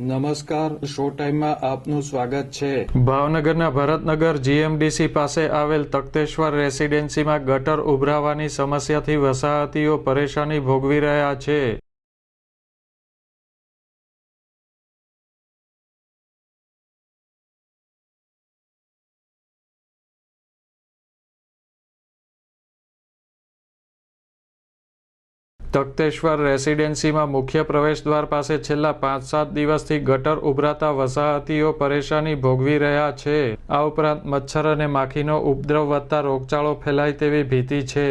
નમસ્કાર, શો ટાઈમમાં આપનું સ્વાગત છે. ભાવનગરના ભરતનગર જીએમડીસી પાસે આવેલ તખતેશ્વર રેસીડેન્સીમાં ગટર ઉભરાવાની સમસ્યાથી વસાહતીઓ પરેશાની ભોગવી રહ્યા છે. તખ્તેશ્વર રેસિડેન્સીમાં મુખ્ય પ્રવેશદ્વાર પાસે છેલ્લા પાંચ સાત દિવસથી ગટર ઉભરાતા વસાહતીઓ પરેશાની ભોગવી રહ્યા છે. આ ઉપરાંત મચ્છર અને માખીનો ઉપદ્રવ વધતા રોગચાળો ફેલાય તેવી ભીતિ છે.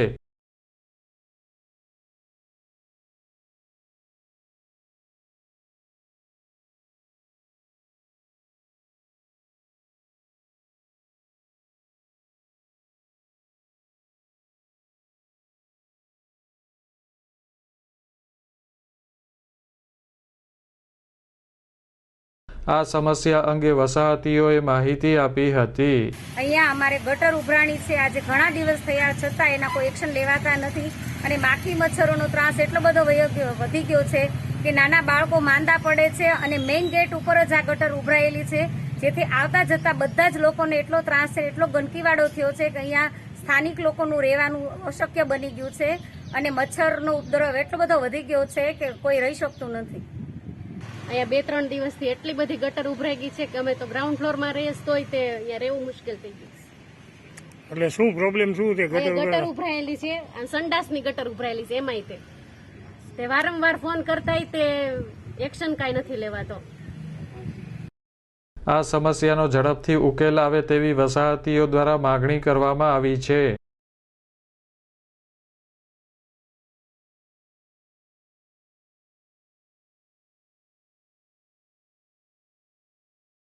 આ સમસ્યા અંગે વસાહતીઓએ માહિતી આપી હતી. અહીંયા અમારે ગટર ઉભરાણી છે. આજે ઘણા દિવસ થયા છતાં એના કોઈ એક્શન લેવાતા નથી અને માખી મચ્છરોનો ત્રાસ એટલો બધો વધી ગયો છે કે નાના બાળકો માંદા પડે છે અને મેઇન ગેટ ઉપર જ આ ગટર ઉભરાયેલી છે. જેથી આવતા જતા બધા જ લોકોને એટલો ત્રાસ છે, એટલો ગંદકીવાળો થયો છે કે અહીંયા સ્થાનિક લોકોનું રહેવાનું અશક્ય બની ગયું છે અને મચ્છરનો ઉપદ્રવ એટલો બધો વધી ગયો છે કે કોઈ રહી શકતું નથી. અહીંયા બે ત્રણ દિવસથી એટલી બધી ગટર ઉભરાઈ ગઈ છે કે અમે તો ગ્રાઉન્ડ ફ્લોરમાં રહીએ તોય તે અહીંયા રહેવું મુશ્કેલ થઈ ગયું એટલે શું પ્રોબ્લેમ શું છે ગટર ગટર ઉભરાયેલી છે અને સંડાસની ગટર ઉભરાયેલી છે એમાંય તે. તે વારંવાર ફોન કરતાય તે એક્શન કાંઈ નથી લેવાતો. આ સમસ્યાનો ઝડપથી ઉકેલ આવે તેવી વસાહતીઓ દ્વારા માગણી કરવામાં આવી છે.